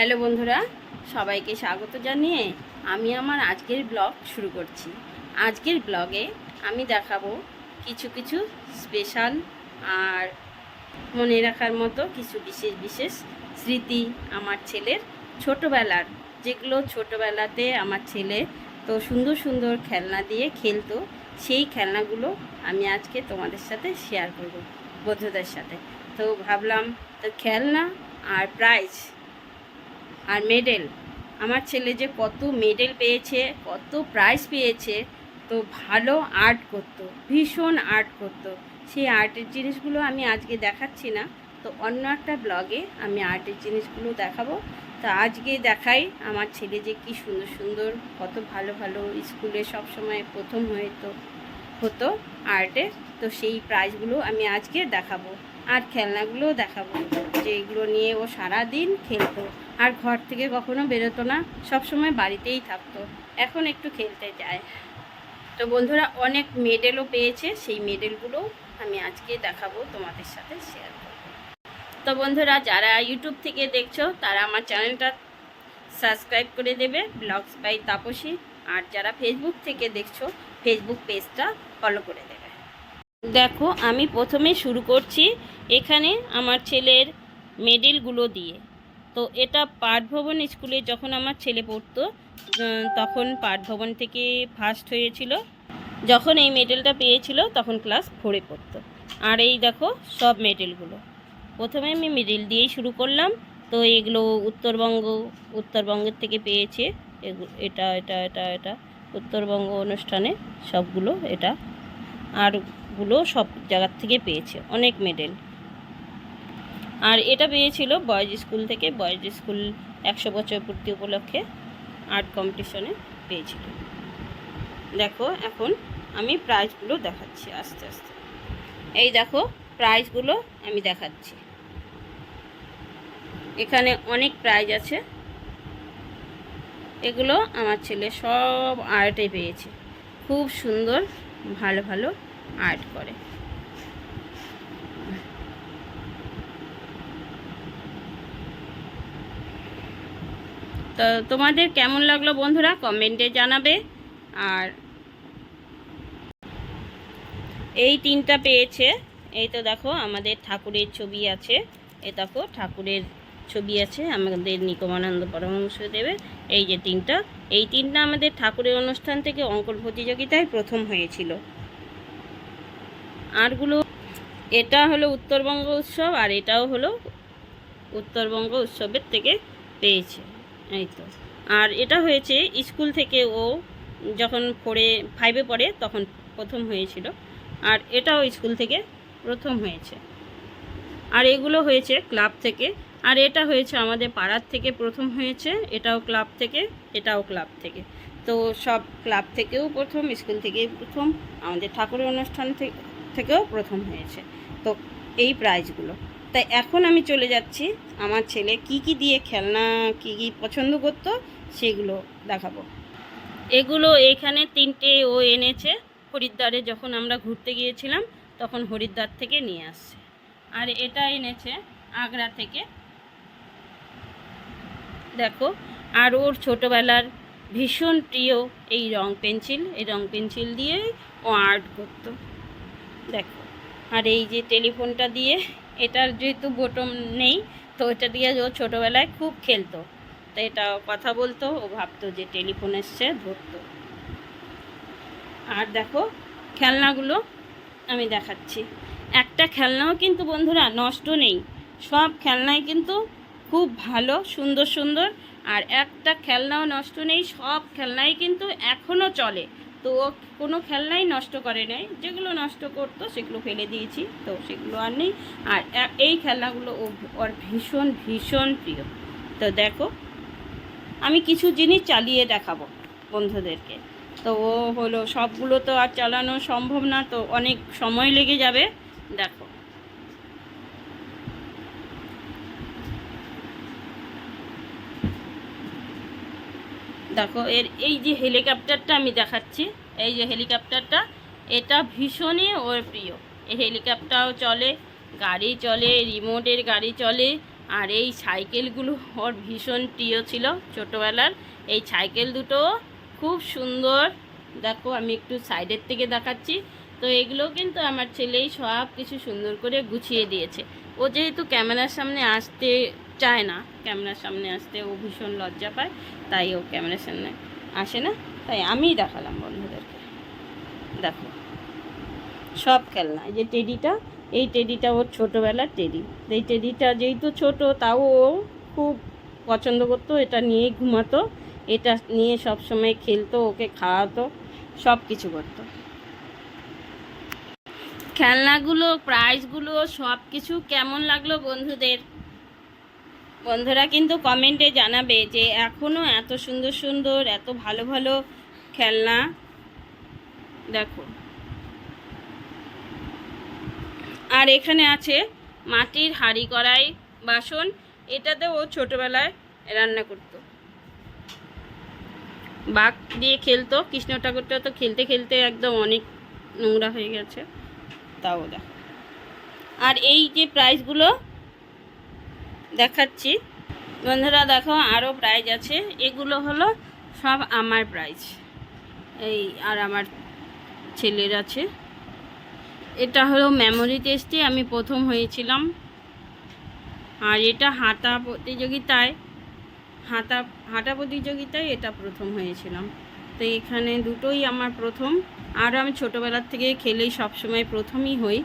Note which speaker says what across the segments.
Speaker 1: Hello বন্ধুরা, সবাইকে স্বাগত জানিয়ে আমি আমার আজকের ব্লগ শুরু করছি। আজকের ব্লগে আমি দেখাবো কিছু কিছু স্পেশাল আর মনে রাখার মতো কিছু বিশেষ বিশেষ স্মৃতি আমার ছেলের ছোটোবেলার। যেগুলো ছোটোবেলাতে আমার ছেলে তো সুন্দর সুন্দর খেলনা দিয়ে খেলতো, সেই খেলনাগুলো আমি আজকে তোমাদের সাথে শেয়ার করব বন্ধুদের সাথে। তো ভাবলাম তো খেলনা আর প্রাইজ আর মেডেল আমার ছেলে যে কত মেডেল পেয়েছে, কত প্রাইজ পেয়েছে, তো ভালো আর্ট করতো, ভীষণ আর্ট করতো। সেই আর্টের জিনিসগুলো আমি আজকে দেখাচ্ছি না, তো অন্য একটা ব্লগে আমি আর্টের জিনিসগুলো দেখাবো। তো আজকে দেখাই আমার ছেলে যে কি সুন্দর সুন্দর, কত ভালো ভালো স্কুলে সব সময় প্রথম হয়তো হতো আর্টে তো সেই প্রাইজগুলো আমি আজকে দেখাবো। আর খেলনাগুলোও দেখাবো, যে এগুলো নিয়ে ও সারা দিন খেলতো। আর ঘর থেকে কখনো বেরোতো না সব সময় বাড়িতেই থাকতো। এখন একটু খেলতে যায়। তো বন্ধুরা, অনেক মেডেলও পেয়েছে, সেই মেডেলগুলো আমি আজকে দেখাবো, তোমাদের সাথে শেয়ার করব। তো বন্ধুরা, যারা ইউটিউব থেকে দেখছ, তারা আমার চ্যানেলটা সাবস্ক্রাইব করে দেবে ব্লগস বাই তাপসী আর যারা ফেসবুক থেকে দেখছ ফেসবুক পেজটা ফলো করে দেবে। দেখো, আমি প্রথমে শুরু করছি এখানে আমার ছেলের মেডেলগুলো দিয়ে। তো এটা পাঠভবন স্কুলে যখন আমার ছেলে পড়তো তখন পাঠভবন থেকে ফার্স্ট হয়েছিল। যখন এই মেডেলটা পেয়েছিল, তখন ক্লাস ফোরে পড়তো। আর এই দেখো, সব মেডেলগুলো প্রথমে আমি মেডেল দিয়েই শুরু করলাম। তো এগুলো উত্তরবঙ্গ, উত্তরবঙ্গের থেকে পেয়েছে। এটা এটা এটা এটা। উত্তরবঙ্গ অনুষ্ঠানে সবগুলো এটা। আরগুলো সব জায়গার থেকে পেয়েছে। অনেক মেডেল আর এটা পেয়েছিল বয়েজ স্কুল থেকে। বয়েজ স্কুল একশো বছর পূর্তি উপলক্ষে আর্ট কম্পিটিশনে পেয়েছিল। দেখো এখন আমি প্রাইজগুলো দেখাচ্ছি আস্তে আস্তে। এই দেখো প্রাইজগুলো আমি দেখাচ্ছি। এখানে অনেক প্রাইজ আছে। এগুলো আমার ছেলে সব আর্টে পেয়েছে। খুব সুন্দর, ভালো ভালো আর্ট করে। তো তোমাদের কেমন লাগল বন্ধুরা? কমেন্টে জানাবে। আর এই তিনটা পেয়েছে। এই তো দেখো, আমাদের ঠাকুরের ছবি আছে। এ দেখো, ঠাকুরের ছবি আছে আমাদের নিকমানন্দ নিগমানন্দ পরমহংসদেবের। এই যে তিনটা। এই তিনটা আমাদের ঠাকুরের অনুষ্ঠান থেকে অঙ্কন প্রতিযোগিতায় প্রথম হয়েছিল। আরগুলো, এটা হলো উত্তরবঙ্গ উৎসব আর এটাও হলো উত্তরবঙ্গ উৎসবের থেকে পেয়েছে। এই তো আর এটা হয়েছে স্কুল থেকে ও যখন পড়ে ফাইভে পড়ে তখন প্রথম হয়েছিল। আর এটাও স্কুল থেকে প্রথম হয়েছে। আর এগুলো হয়েছে ক্লাব থেকে। আর এটা হয়েছে আমাদের পাড়ার থেকে প্রথম হয়েছে, এটাও ক্লাব থেকে, এটাও ক্লাব থেকে। তো সব ক্লাব থেকেও প্রথম, স্কুল থেকেই প্রথম, আমাদের ঠাকুরের অনুষ্ঠান থেকে, থেকেও প্রথম হয়েছে। তো এই প্রাইজগুলো তাই এখন আমি চলে যাচ্ছি আমার ছেলে কি কি দিয়ে খেলনা, কি কি পছন্দ করতো সেগুলো দেখাবো। এগুলো এখানে তিনটে ও এনেছে হরিদ্বারে যখন আমরা ঘুরতে গিয়েছিলাম তখন হরিদ্বার থেকে নিয়ে আসছে। আর এটা এনেছে আগ্রা থেকে। দেখো, আর ওর ছোটোবেলার ভীষণ প্রিয় এই রং পেন্সিল, এই রং পেন্সিল দিয়ে ও আর্ট করতো। দেখো, আর এই যে টেলিফোনটা দিয়ে এটার যেহেতু বটম নেই, তো এটা দিয়ে ও ছোটোবেলায় খুব খেলতো। তো এটা কথা বলতো, ও ভাবতো যে টেলিফোন এসছে, ধরতো। আর দেখো, খেলনাগুলো আমি দেখাচ্ছি। একটা খেলনাও কিন্তু বন্ধুরা নষ্ট নেই। সব খেলনাই কিন্তু খুব ভালো, সুন্দর সুন্দর। আর একটা খেলনাও নষ্ট নেই, সব খেলনাই কিন্তু এখনও চলে। তো কোনো খেলনাই নষ্ট করে নাই। যেগুলো নষ্ট করতো সেগুলো ফেলে দিয়েছি, তো সেগুলো আর নেই। আর এই খেলনাগুলো ও ওর ভীষণ ভীষণ প্রিয়। তো দেখো, আমি কিছু জিনিস চালিয়ে দেখাবো বন্ধুদেরকে। তো ও হলো, সবগুলো তো আর চালানো সম্ভব না, তো অনেক সময় লেগে যাবে। দেখো দেখো, এর এই যে হেলিকপ্টারটা আমি দেখাচ্ছি, এই যে হেলিকপ্টারটা, এটা ভীষণই ওর প্রিয়। এই হেলিকপ্টারও চলে, গাড়ি চলে, রিমোটের গাড়ি চলে, আর এই সাইকেলগুলো ওর ভীষণ প্রিয় ছিল ছোটোবেলার। এই সাইকেল দুটো খুব সুন্দর। দেখো, আমি একটু সাইডের থেকে দেখাচ্ছি। তো এগুলো কিন্তু আমার ছেলেই সব কিছু সুন্দর করে গুছিয়ে দিয়েছে। ও যেহেতু ক্যামেরার সামনে আসতে চায় না, ক্যামেরার সামনে আসতে ও ভীষণ লজ্জা পায়, তাই ও ক্যামেরার সামনে আসে না, তাই আমিই দেখালাম বন্ধুদেরকে। দেখো, সব খেলনা, এই যে টেডিটা, এই টেডিটা ওর ছোটোবেলার টেডি। এই টেডিটা যেহেতু ছোট, তাও ও খুব পছন্দ করতো, এটা নিয়েই ঘুমাতো, এটা নিয়ে সব সময় খেলতো, ওকে খাওয়াতো সব কিছু করতো। খেলনাগুলো প্রাইজগুলো সব কিছু কেমন লাগল বন্ধুদের? বন্ধুরা কিন্তু কমেন্টে জানাবে যে এখনও এত সুন্দর সুন্দর, এত ভালো ভালো খেলনা। দেখো। আর এখানে আছে মাটির হাঁড়ি কড়াই, বাসন। এটাতে ও ছোটোবেলায় রান্না করতো। বাঘ দিয়ে খেলতো, কৃষ্ণ ঠাকুরটা তো খেলতে খেলতে একদম অনেক নোংরা হয়ে গেছে। দেখো আর এই যে প্রাইজগুলো দেখাচ্ছি, বন্ধুরা দেখো আরও প্রাইজ আছে, এগুলো হলো সব আমার প্রাইজ এই আর আমার ছেলের আছে। এটা হলো মেমোরি টেস্টে আমি প্রথম হয়েছিলাম। আর এটা হাঁটা প্রতিযোগিতায় হাঁটা হাঁটা প্রতিযোগিতায় এটা প্রথম হয়েছিলাম। তো এখানে দুটোই আমার প্রথম। আর আমি ছোটোবেলার থেকে খেলেই সবসময় প্রথমই হই।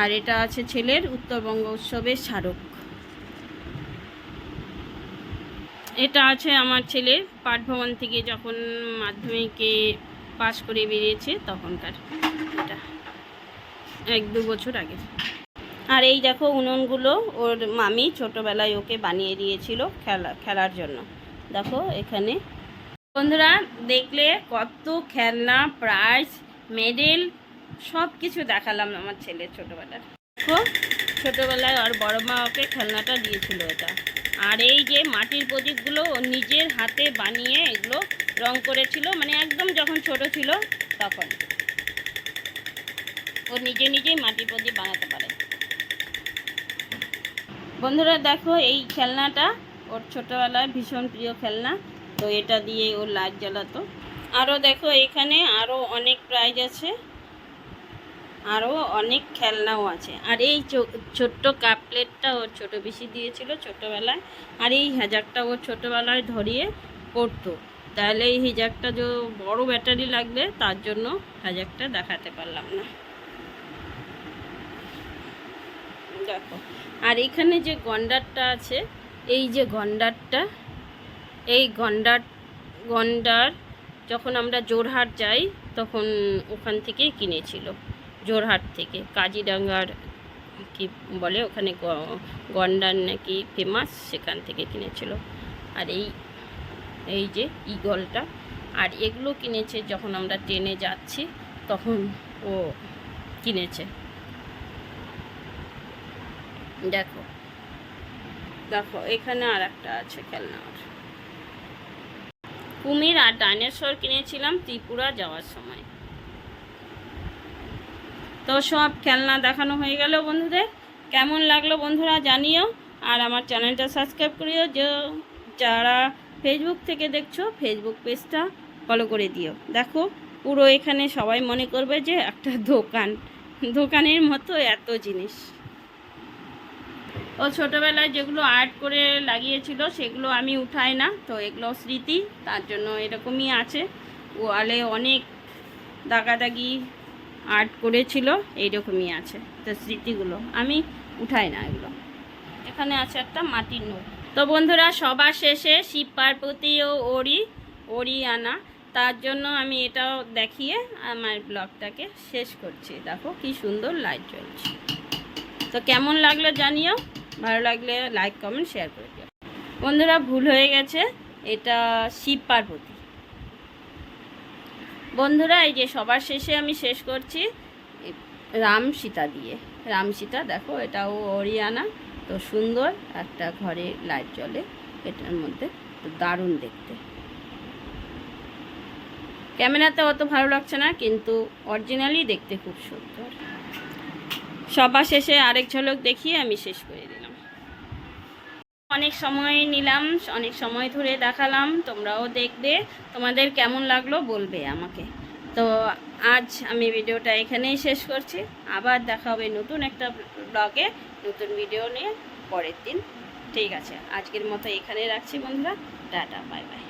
Speaker 1: আর এটা আছে ছেলের উত্তরবঙ্গ উৎসবের স্মারক। এটা আছে আমার ছেলের পাঠভবন থেকে যখন মাধ্যমিকে পাশ করে বেরিয়েছে তখনকার। এটা এক দু বছর আগে আর এই দেখো উনুনগুলো ওর মামি ছোটোবেলায় ওকে বানিয়ে দিয়েছিল খেলা, খেলার জন্য। দেখো এখানে। বন্ধুরা, দেখলে কত খেলনা প্রাইজ মেডেল সব কিছু দেখালাম আমার ছেলের ছোটোবেলার। দেখো, ছোটোবেলায় ওর বড় মা ওকে খেলনাটা দিয়েছিল এটা আর এই যে মাটির প্রদীপগুলো নিজের হাতে বানিয়ে এগুলো রং করেছিল মানে একদম যখন ছোট ছিল তখন। ও নিজে নিজেই মাটির প্রদীপ বানাতে পারে। বন্ধুরা, দেখো এই খেলনাটা ওর ছোটোবেলায় ভীষণ প্রিয় খেলনা, তো এটা দিয়ে ও লাইট জ্বালাতো। আরও দেখো, এখানে আরও অনেক প্রাইজ আছে আরও অনেক খেলনাও আছে। আর এই ছোট্ট কাপ প্লেটটা ওর ছোটো বেশি দিয়েছিল ছোটোবেলায়, আর এই হেজারটা ও ছোটোবেলায় ধরিয়ে পড়তো তাহলে এই হেজারটা যে বড় ব্যাটারি লাগবে, তার জন্য হেজারটা দেখাতে পারলাম না। দেখো, আর এখানে যে গন্ডারটা আছে এই যে গন্ডারটা, এই গন্ডার গন্ডার যখন আমরা জোরহাট যাই তখন ওখান থেকে কিনেছিল, জোরহাট থেকে। কাজিরাঙ্গার কি বলে ওখানে গন্ডার নাকি ফেমাস সেখান থেকে কিনেছিল। আর এই এই যে ইগলটা আর এগুলো কিনেছে যখন আমরা ট্রেনে যাচ্ছি তখন ও কিনেছে। দেখো। দেখো, এখানে আর একটা আছে খেলনা কুমির আর ডাইনোসর কিনেছিলাম ত্রিপুরা যাওয়ার সময়। তো সব খেলনা দেখানো হয়ে গেল বন্ধুদের। কেমন লাগল বন্ধুরা জানিও। আর আমার চ্যানেলটা সাবস্ক্রাইব করিও। যে যারা ফেসবুক থেকে দেখছ ফেসবুক পেজটা ফলো করে দিও। দেখো, পুরো এখানে সবাই মনে করবে যে একটা দোকান। দোকানের মতো এত জিনিস। ও ছোটোবেলায় যেগুলো আর্ট করে লাগিয়েছিল, সেগুলো আমি উঠাই না। তো এগুলো স্মৃতি, তার জন্য এরকমই আছে। ওয়ালে অনেক দাগাদাগি আর্ট করেছিল, এইরকমই আছে। তো স্মৃতিগুলো আমি উঠাই না এগুলো। এখানে আছে একটা মাটির নৌক তো বন্ধুরা, সবার শেষে শিব পার্বতী ও ওরি ওরি আনা তার জন্য আমি এটাও দেখিয়ে আমার ব্লগটাকে শেষ করছি। দেখো কি সুন্দর লাইট জ্বলছে। তো কেমন লাগল জানিও। ভালো লাগলে লাইক কমেন্ট শেয়ার করে দিও। বন্ধুরা, ভুল হয়ে গেছে। এটা শিব পার্বতী। বন্ধুরা, এই যে সবার শেষে আমি শেষ করছি। রাম সীতা দিয়ে। রাম সীতা, দেখো, এটাও অরিয়ানা তো সুন্দর একটা ঘরে লাইট জ্বলে। এটার মধ্যে তো দারুণ দেখতে। ক্যামেরাতে অত ভালো লাগছে না, কিন্তু অরিজিনালি দেখতে খুব সুন্দর। সবার শেষে আরেক ঝলক দেখিয়ে আমি শেষ করে দিলাম। অনেক সময় নিলাম, অনেক সময় ধরে দেখালাম, তোমরাও দেখবে, তোমাদের কেমন লাগল বলবে আমাকে। তো আজ আমি ভিডিওটা এখানেই শেষ করছি। আবার দেখা হবে নতুন একটা ব্লগে, নতুন ভিডিও নিয়ে পরের দিন। ঠিক আছে, আজকের মতো এখানে রাখছি বন্ধুরা। Tata, bye bye.